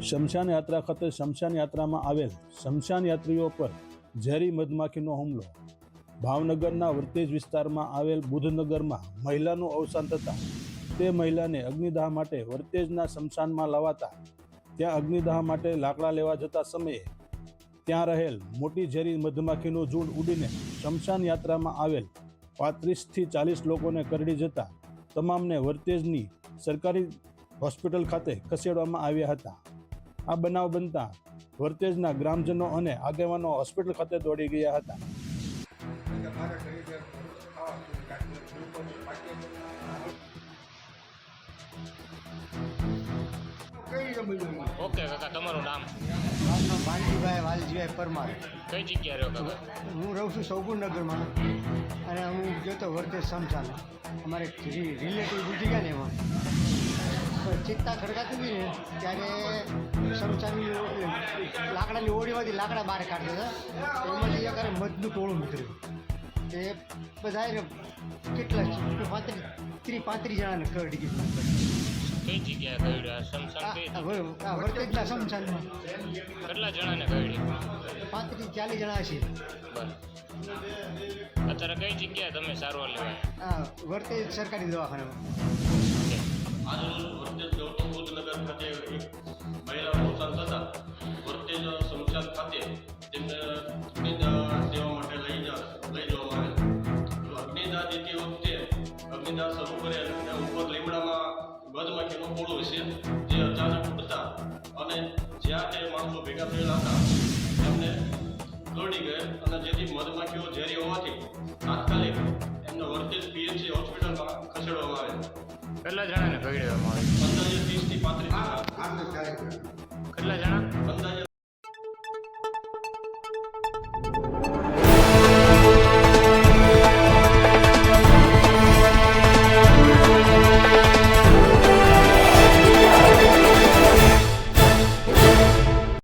શમશાન યાત્રા ખાતે શમશાન યાત્રામાં આવેલ શમશાન યાત્રીઓ પર ઝેરી મધમાખીનો હુમલો. ભાવનગરના વર્તેજ વિસ્તારમાં આવેલ બુધનગરમાં મહિલાનું અવસાન થતાં તે મહિલાને અગ્નિદાહ માટે વર્તેજના શમશાનમાં લવાતા ત્યાં અગ્નિદાહ માટે લાકડા લેવા જતા સમયે ત્યાં રહેલ મોટી ઝેરી મધમાખીનું ઝૂંડ ઉડીને શમશાન યાત્રામાં આવેલ પાંત્રીસથી ચાલીસ લોકોને કરડી જતા તમામને વર્તેજની સરકારી હોસ્પિટલ ખાતે ખસેડવામાં આવ્યા હતા. આ બનાવ બનતા વર્તેજના ગ્રામજનો અને આગેવાનો હોસ્પિટલ ખાતે દોડી ગયા હતા. ઓકે કાકા તમારું નામ? મારું નામ ભાનજીભાઈ વાલજીભાઈ પરમાર. કઈ જગ્યાએ રહ્યો કાકા? હું રહું છું સૌગુણનગરમાં અને હું ગયો તો વર્તે સમસાન અમારે રિલેટિવ ગુજરી ગયા ને એમાં. ચિંતા ખડકાતી હતી ને ત્યારે સમસાની લાકડાની ઓળીમાંથી લાકડા બહાર કાઢતા હતા તો એમાંથી એક હારે મધનું ટોળું નીકળ્યું એ બધા કેટલા પાંત્રીસ ત્રીસ પાંત્રીસ જણાને કરડી ગયું કઈ જગ્યાએ વર્તેજના કેટલા જણાને કઈડી પાંત્રીસ ચાલીસ જણા છે. અત્યારે કઈ જગ્યાએ તમે સારવાર લેવાય આ વર્તેજ સરકારી દવાખાનામાં. વર્તેજ ગૌતમ બુદ્ધ ખાતે અગ્નિદાહ દેવા માટે લઈ જા લઈ જવામાં આવેલ અગ્નિદાહ દેતી વખતે અગ્નિદાહ શરૂ કરે અને ઉપર લીમડામાં મધમાખીનું પોળું છે જે અચાનક ઉડતા અને જ્યાં તે માણસો ભેગા થયેલા હતા તેમને દોડી ગયેલ અને જેથી મધમાખીઓ ઝેરી હોવાથી તાત્કાલિક એમને વર્તેજ પીએચસી હોસ્પિટલમાં ખસેડવામાં આવેલ કેટલા જણાને કઈડવામાં આવે? અંદાજે ત્રીસથી પાંત્રીસ કેટલા જણા?